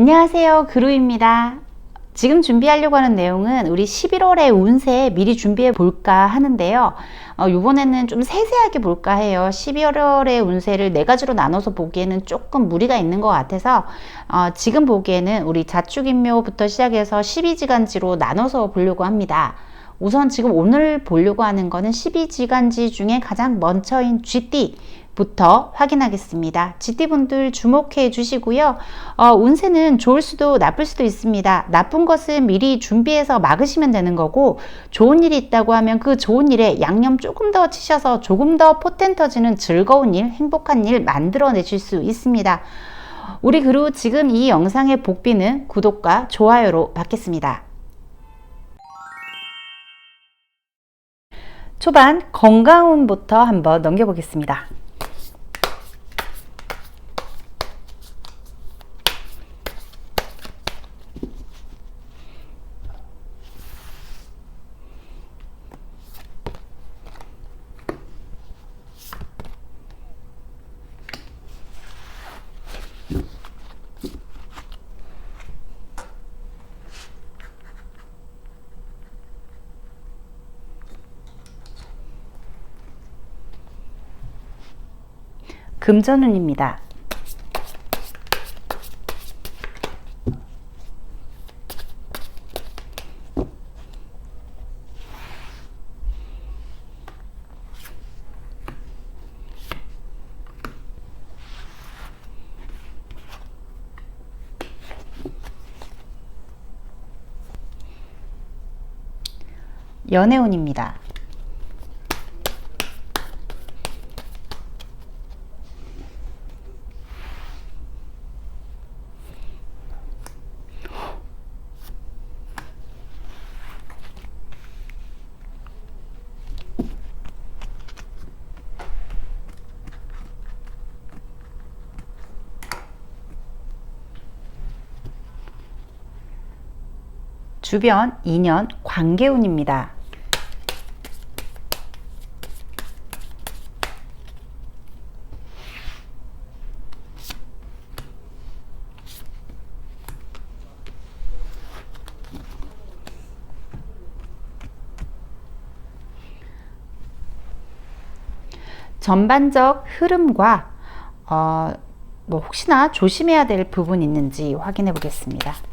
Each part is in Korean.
안녕하세요. 그루입니다. 지금 준비하려고 하는 내용은 우리 11월의 운세 미리 준비해 볼까 하는데요. 어, 이번에는 좀 세세하게 볼까 해요. 12월의 운세를 네 가지로 나눠서 보기에는 조금 무리가 있는 것 같아서 어, 지금 보기에는 우리 자축인묘부터 시작해서 12지간지로 나눠서 보려고 합니다. 우선 지금 오늘 보려고 하는 거는 12지간지 중에 가장 먼저인 쥐띠 부터 확인하겠습니다. GT분들 주목해 주시고요. 어, 운세는 좋을 수도 나쁠 수도 있습니다. 나쁜 것은 미리 준비해서 막으시면 되는 거고 좋은 일이 있다고 하면 그 좋은 일에 양념 조금 더 치셔서 조금 더 포텐 터지는 즐거운 일, 행복한 일 만들어내실 수 있습니다. 우리 그리고 지금 이 영상의 복비는 구독과 좋아요로 받겠습니다. 초반 건강운부터 한번 넘겨보겠습니다. 금전운입니다. 연애운입니다. 주변 인연 관계운입니다. 전반적 흐름과 어, 뭐 혹시나 조심해야 될 부분 있는지 확인해 보겠습니다.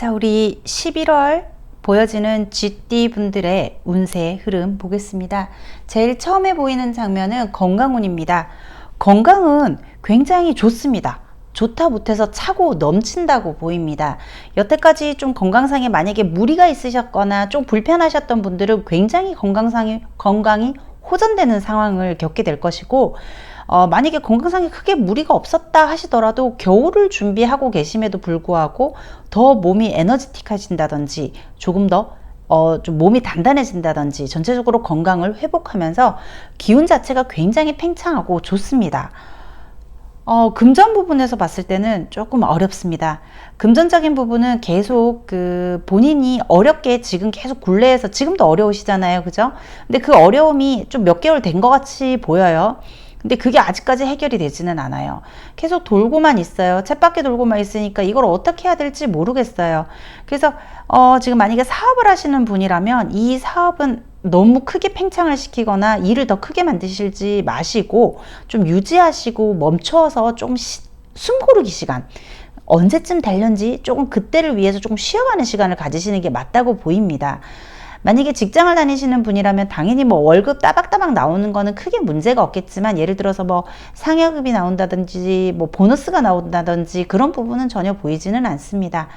자, 우리 11월 보여지는 GD 분들의 운세 흐름 보겠습니다. 제일 처음에 보이는 장면은 건강운입니다. 건강은 굉장히 좋습니다. 좋다 못해서 차고 넘친다고 보입니다. 여태까지 좀 건강상에 만약에 무리가 있으셨거나 좀 불편하셨던 분들은 굉장히 건강상이, 건강이 호전되는 상황을 겪게 될 것이고, 어, 만약에 건강상에 크게 무리가 없었다 하시더라도 겨울을 준비하고 계심에도 불구하고 더 몸이 에너지틱하신다든지 조금 더 어, 좀 몸이 단단해진다든지 전체적으로 건강을 회복하면서 기운 자체가 굉장히 팽창하고 좋습니다. 어, 금전 부분에서 봤을 때는 조금 어렵습니다. 금전적인 부분은 계속 그 본인이 어렵게 지금 계속 굴레에서 지금도 어려우시잖아요. 그죠? 근데 그 어려움이 좀 몇 개월 된 것 같이 보여요. 근데 그게 아직까지 해결이 되지는 않아요. 계속 돌고만 있어요. 챗밖에 돌고만 있으니까 이걸 어떻게 해야 될지 모르겠어요. 그래서 어, 지금 만약에 사업을 하시는 분이라면 이 사업은 너무 크게 팽창을 시키거나 일을 더 크게 만드실지 마시고 좀 유지하시고 멈춰서 좀 시, 숨 고르기 시간 언제쯤 될는지 조금 그때를 위해서 조금 쉬어가는 시간을 가지시는 게 맞다고 보입니다. 만약에 직장을 다니시는 분이라면 당연히 뭐 월급 따박따박 나오는 거는 크게 문제가 없겠지만 예를 들어서 뭐 상여급이 나온다든지 뭐 보너스가 나온다든지 그런 부분은 전혀 보이지는 않습니다.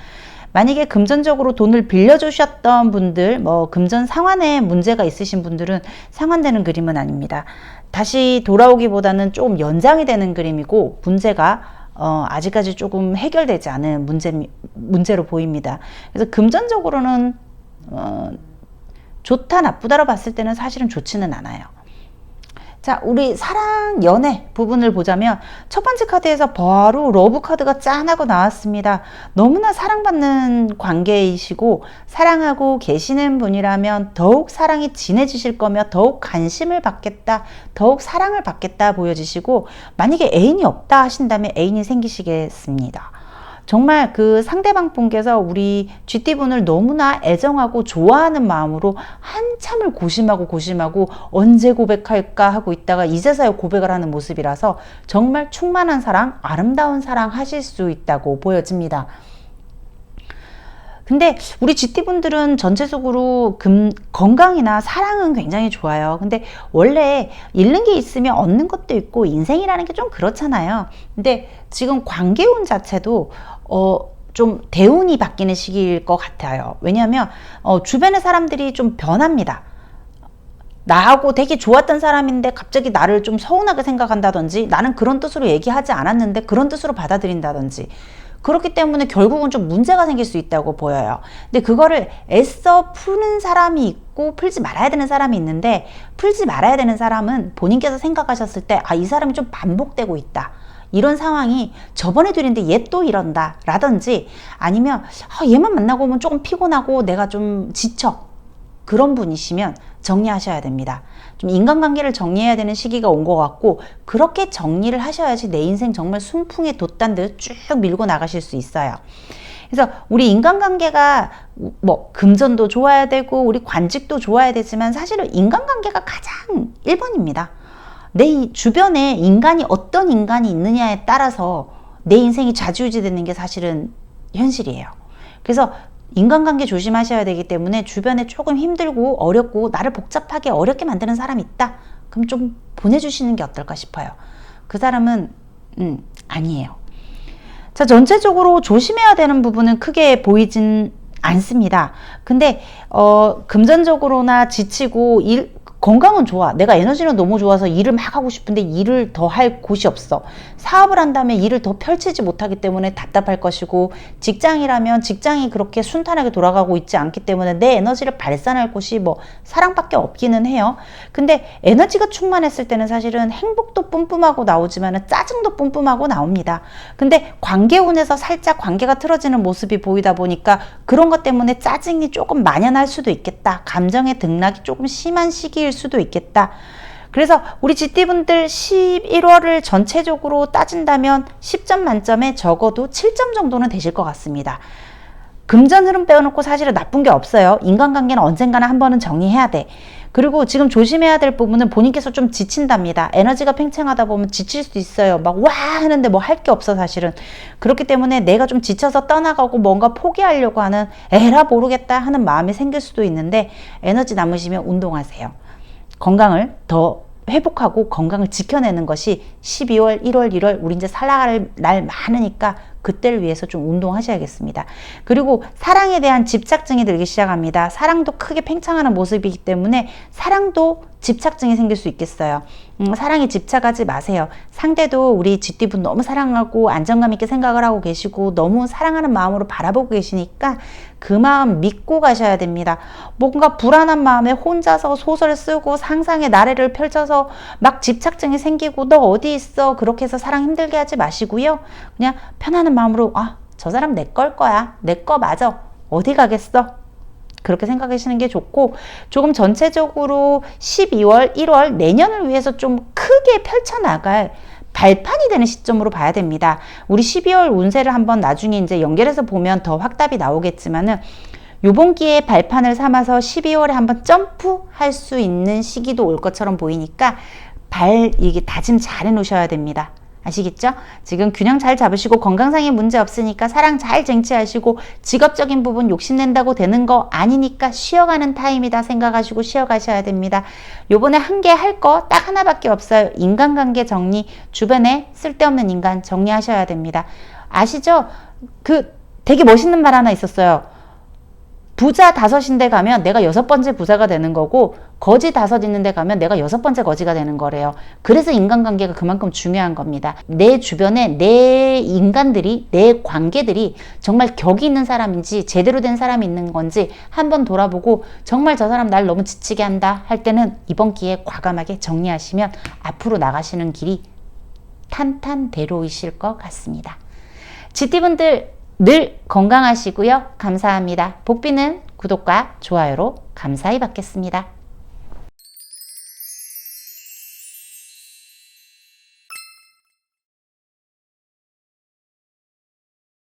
만약에 금전적으로 돈을 빌려주셨던 분들, 뭐 금전 상환에 문제가 있으신 분들은 상환되는 그림은 아닙니다. 다시 돌아오기보다는 조금 연장이 되는 그림이고 문제가 어, 아직까지 조금 해결되지 않은 문제, 문제로 보입니다. 그래서 금전적으로는 어, 좋다 나쁘다로 봤을 때는 사실은 좋지는 않아요. 자, 우리 사랑, 연애 부분을 보자면 첫 번째 카드에서 바로 러브 카드가 짠하고 나왔습니다. 너무나 사랑받는 관계이시고 사랑하고 계시는 분이라면 더욱 사랑이 진해지실 거며 더욱 관심을 받겠다, 더욱 사랑을 받겠다 보여지시고 만약에 애인이 없다 하신다면 애인이 생기시겠습니다. 정말 그 상대방 분께서 우리 GT분을 너무나 애정하고 좋아하는 마음으로 한참을 고심하고 고심하고 언제 고백할까 하고 있다가 이제서야 고백을 하는 모습이라서 정말 충만한 사랑, 아름다운 사랑 하실 수 있다고 보여집니다. 근데 우리 GT분들은 전체적으로 금, 건강이나 사랑은 굉장히 좋아요. 근데 원래 잃는 게 있으면 얻는 것도 있고 인생이라는 게 좀 그렇잖아요. 근데 지금 관계운 자체도 어, 좀 대운이 바뀌는 시기일 것 같아요. 왜냐하면 어, 주변의 사람들이 좀 변합니다. 나하고 되게 좋았던 사람인데 갑자기 나를 좀 서운하게 생각한다든지 나는 그런 뜻으로 얘기하지 않았는데 그런 뜻으로 받아들인다든지 그렇기 때문에 결국은 좀 문제가 생길 수 있다고 보여요. 근데 그거를 애써 푸는 사람이 있고 풀지 말아야 되는 사람이 있는데 풀지 말아야 되는 사람은 본인께서 생각하셨을 때 아, 이 사람이 좀 반복되고 있다. 이런 상황이 저번에도 이랬는데 얘 또 이런다 라든지 아니면 아, 얘만 만나고 오면 조금 피곤하고 내가 좀 지쳐 그런 분이시면 정리하셔야 됩니다. 좀 인간관계를 정리해야 되는 시기가 온 것 같고 그렇게 정리를 하셔야지 내 인생 정말 순풍에 돛단 듯 쭉 밀고 나가실 수 있어요. 그래서 우리 인간관계가 뭐 금전도 좋아야 되고 우리 관직도 좋아야 되지만 사실은 인간관계가 가장 1번입니다. 내 주변에 인간이 어떤 인간이 있느냐에 따라서 내 인생이 좌지우지되는 게 사실은 현실이에요. 그래서 인간관계 조심하셔야 되기 때문에 주변에 조금 힘들고 어렵고 나를 복잡하게 어렵게 만드는 사람이 있다. 그럼 좀 보내주시는 게 어떨까 싶어요. 그 사람은 음, 아니에요. 자, 전체적으로 조심해야 되는 부분은 크게 보이진 않습니다. 근데 어, 금전적으로나 지치고 일, 건강은 좋아. 내가 에너지는 너무 좋아서 일을 막 하고 싶은데 일을 더 할 곳이 없어. 사업을 한다면 일을 더 펼치지 못하기 때문에 답답할 것이고 직장이라면 직장이 그렇게 순탄하게 돌아가고 있지 않기 때문에 내 에너지를 발산할 곳이 뭐 사랑밖에 없기는 해요. 근데 에너지가 충만했을 때는 사실은 행복도 뿜뿜하고 나오지만 짜증도 뿜뿜하고 나옵니다. 근데 관계운에서 살짝 관계가 틀어지는 모습이 보이다 보니까 그런 것 때문에 짜증이 조금 만연할 수도 있겠다. 감정의 등락이 조금 심한 시기일 수도 있겠다. 그래서 우리 GT분들 11월을 전체적으로 따진다면 10점 만점에 적어도 7점 정도는 되실 것 같습니다. 금전 흐름 빼놓고 사실은 나쁜 게 없어요. 인간관계는 언젠가는 한 번은 정리해야 돼. 그리고 지금 조심해야 될 부분은 본인께서 좀 지친답니다. 에너지가 팽창하다 보면 지칠 수 있어요. 막 와 하는데 뭐 할 게 없어 사실은. 그렇기 때문에 내가 좀 지쳐서 떠나가고 뭔가 포기하려고 하는 에라 모르겠다 하는 마음이 생길 수도 있는데 에너지 남으시면 운동하세요. 건강을 더 회복하고 건강을 지켜내는 것이 12월, 1월, 1월 우리 이제 살아갈 날 많으니까 그때를 위해서 좀 운동하셔야겠습니다. 그리고 사랑에 대한 집착증이 들기 시작합니다. 사랑도 크게 팽창하는 모습이기 때문에 사랑도 집착증이 생길 수 있겠어요. 음, 사랑에 집착하지 마세요. 상대도 우리 쥐띠분 너무 사랑하고 안정감 있게 생각을 하고 계시고 너무 사랑하는 마음으로 바라보고 계시니까 그 마음 믿고 가셔야 됩니다. 뭔가 불안한 마음에 혼자서 소설 쓰고 상상의 나래를 펼쳐서 막 집착증이 생기고 너 어디 있어? 그렇게 해서 사랑 힘들게 하지 마시고요. 그냥 편안한 마음으로 아, 저 사람 내 걸 거야. 내 거 맞아. 어디 가겠어? 그렇게 생각하시는 게 좋고 조금 전체적으로 12월, 1월 내년을 위해서 좀 크게 펼쳐 나갈 발판이 되는 시점으로 봐야 됩니다. 우리 12월 운세를 한번 나중에 이제 연결해서 보면 더 확답이 나오겠지만은 요번 기회에 발판을 삼아서 12월에 한번 점프할 수 있는 시기도 올 것처럼 보이니까 발 이게 다짐 잘 해놓으셔야 됩니다. 아시겠죠? 지금 균형 잘 잡으시고 건강상의 문제 없으니까 사랑 잘 쟁취하시고 직업적인 부분 욕심낸다고 되는 거 아니니까 쉬어가는 타임이다 생각하시고 쉬어가셔야 됩니다. 요번에 한 개 할 거 딱 하나밖에 없어요. 인간관계 정리, 주변에 쓸데없는 인간 정리하셔야 됩니다. 아시죠? 그 되게 멋있는 말 하나 있었어요. 부자 다섯인데 가면 내가 여섯 번째 부자가 되는 거고 거지 다섯 있는데 가면 내가 여섯 번째 거지가 되는 거래요. 그래서 인간관계가 그만큼 중요한 겁니다. 내 주변에 내 인간들이 내 관계들이 정말 격이 있는 사람인지 제대로 된 사람이 있는 건지 한번 돌아보고 정말 저 사람 날 너무 지치게 한다 할 때는 이번 기회에 과감하게 정리하시면 앞으로 나가시는 길이 탄탄대로이실 것 같습니다. GT분들 늘 건강하시고요. 감사합니다. 복비는 구독과 좋아요로 감사히 받겠습니다.